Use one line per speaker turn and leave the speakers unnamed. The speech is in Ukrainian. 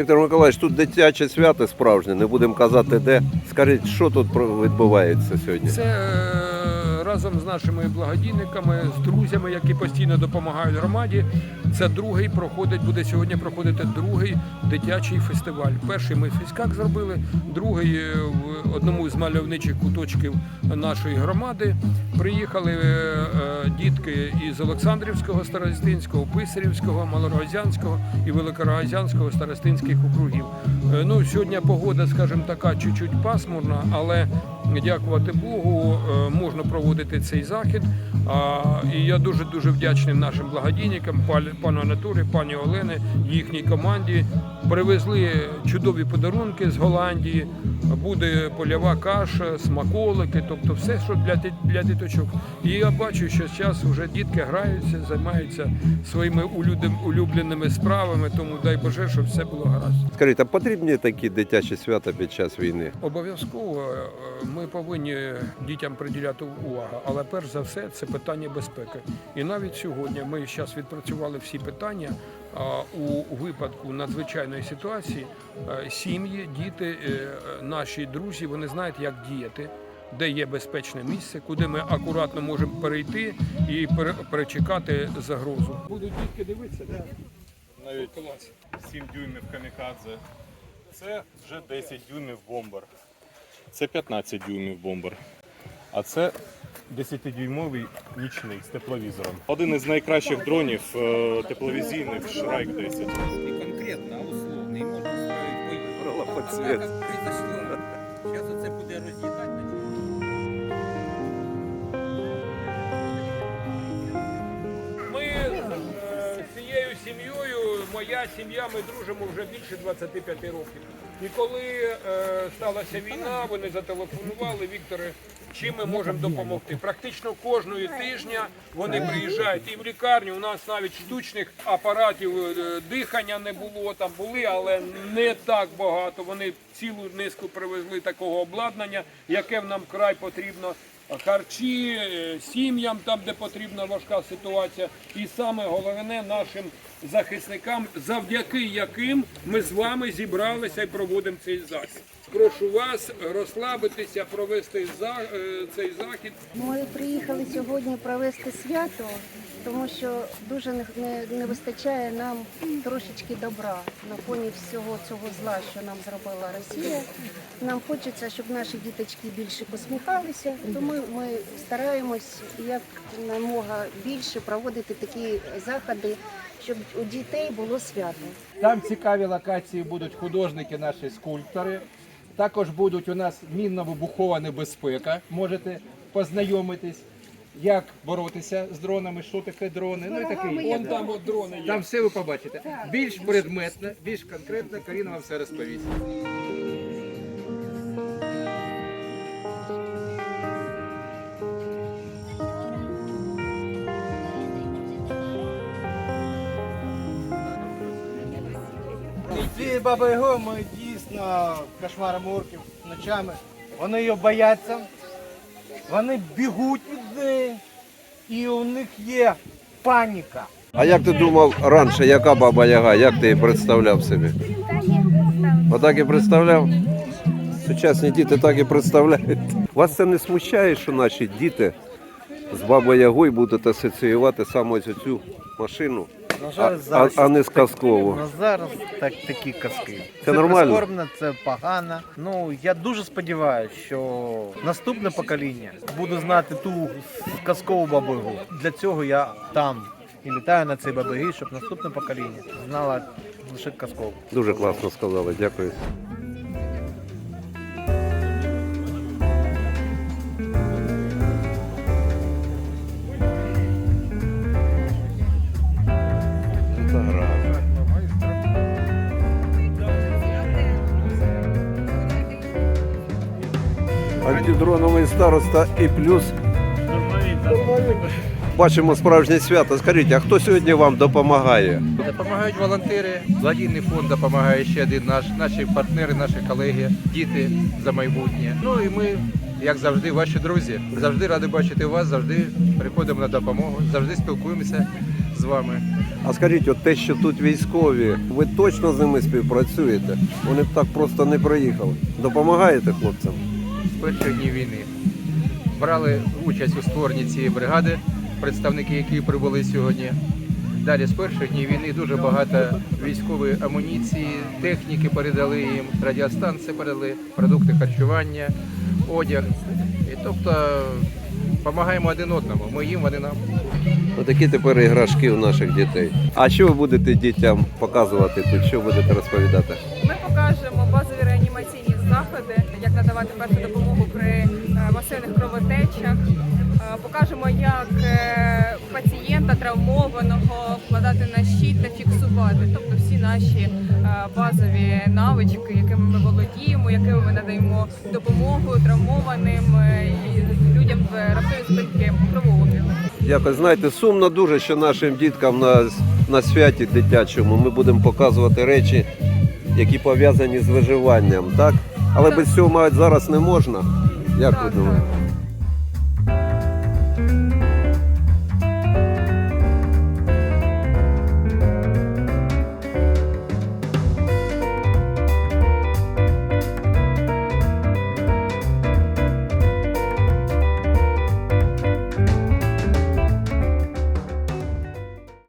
Віктор Миколаївич, тут дитяче свято справжнє, не будемо казати де. Скажіть, що тут відбувається сьогодні?
Це е, разом з нашими благодійниками, з друзями, які постійно допомагають громаді. Це другий проходить, буде сьогодні проходити другий дитячий фестиваль. Перший ми в Фіськах зробили, другий е, в одному з мальовничих куточків нашої громади. Приїхали е, е, дітки із Олександрівського, Старостинського, Писарівського, Малорогазянського і Великорогазянського старостинських округів. Ну, сьогодні погода, скажімо така, чуть-чуть пасмурна, але дякувати Богу, е, можна проводити цей захід. І я дуже дуже вдячний нашим благодійникам, пану Анатолію, пані Олени, їхній команді. Привезли чудові подарунки з Голландії. Буде польова каша, смаколики, тобто все, що для, для діточок. І я бачу, що зараз вже дітки граються, займаються своїми улюбленими справами, тому дай Боже, щоб все було гаразд.
Скажіть, а потрібні такі дитячі свята під час війни?
Обов'язково е, ми повинні дітям приділяти увагу, але перш за все це питання безпеки. І навіть сьогодні ми зараз відпрацювали всі питання. У випадку надзвичайної ситуації е, сім'ї, діти, е, наші друзі, вони знають, як діяти, де є безпечне місце, куди ми акуратно можемо перейти і перечекати загрозу. Будуть дітки дивитися, да?
навіть
Клас.
7 дюймів камікадзе. Це вже 10 дюймів бомбер. Це 15 дюймів бомбер. А це 10-дюймовий нічний з тепловізором. Один із найкращих дронів е, тепловізійних Шрайк 10.
Не конкретно, а условно. І можна
під цвет.
Зараз оце буде роз'їдати.
Моя сім'я, ми дружимо вже більше 25 років. І коли е, сталася війна, вони зателефонували, Вікторе, чим ми можемо допомогти. Практично кожного тижня вони приїжджають і в лікарню. У нас навіть штучних апаратів е, дихання не було, там були, але не так багато. Вони цілу низку привезли такого обладнання, яке нам край потрібно харчі е, сім'ям, там де потрібна важка ситуація, і саме головне нашим захисникам, завдяки яким ми з вами зібралися і проводимо цей захід. Прошу вас розслабитися, провести за- е, цей захід.
Ми приїхали сьогодні провести свято, тому що дуже не, не, не вистачає нам трошечки добра на фоні всього цього зла, що нам зробила Росія. Нам хочеться, щоб наші діточки більше посміхалися, тому ми стараємось як намога більше проводити такі заходи, щоб у дітей було свято.
Там цікаві локації будуть художники, наші скульптори. Також будуть у нас мінно-вибухова небезпека. Можете познайомитись, як боротися з дронами, що таке дрони. Ну і таке. інше.
Вон там от дрони є.
Там все ви побачите. Більш предметно, більш конкретно Каріна вам все розповість.
Ці баби Яго ми дійсно кошмаримо орків ночами. Вони її бояться, вони бігуть від неї, і у них є паніка.
А як ти думав раніше, яка баба Яга? Як ти її представляв собі? Отак і представляв? Сучасні діти так і представляють. Вас це не смущає, що наші діти з бабою Ягою будуть асоціювати саме цю машину,
На
а,
жаль,
а,
зараз,
а не з казково.
на зараз так, такі казки.
Це нормально?
прискорбно, це погано. Ну я дуже сподіваюся, що наступне покоління буде знати ту казкову бабугу. Для цього я там і літаю на цей бабигі, щоб наступне покоління знало лише казкову.
Дуже класно сказали, дякую. Це. Антидроновий староста і плюс. Бачимо справжнє свято. Скажіть, а хто сьогодні вам допомагає?
Допомагають волонтери, благодійний фонд допомагає ще один наш, наші партнери, наші колеги, діти за майбутнє. Ну і ми, як завжди, ваші друзі. Завжди раді бачити вас, завжди приходимо на допомогу, завжди спілкуємося з вами.
А скажіть, от те, що тут військові, ви точно з ними співпрацюєте? Вони б так просто не проїхали. Допомагаєте хлопцям?
з перших днів війни. Брали участь у створенні цієї бригади, представники, які прибули сьогодні. Далі з перших днів війни дуже багато військової амуніції, техніки передали їм, радіостанції передали, продукти харчування, одяг. І тобто допомагаємо один одному. Ми їм, вони нам.
Отакі тепер іграшки у наших дітей. А що ви будете дітям показувати тут? Що будете розповідати?
Ми покажемо базові реанімаційні заходи, як надавати першу допомогу при е, масивних кровотечах. Е, Покажемо, як е, пацієнта травмованого вкладати на щит та фіксувати, тобто всі наші базові навички, якими ми володіємо, якими ми надаємо допомогу травмованим і людям в зупинки кровообігу.
Якось знаєте, сумно дуже, що нашим діткам на, на святі дитячому ми будемо показувати речі, які пов'язані з виживанням, так? Але без цього, мають зараз не можна. Як ви думаєте?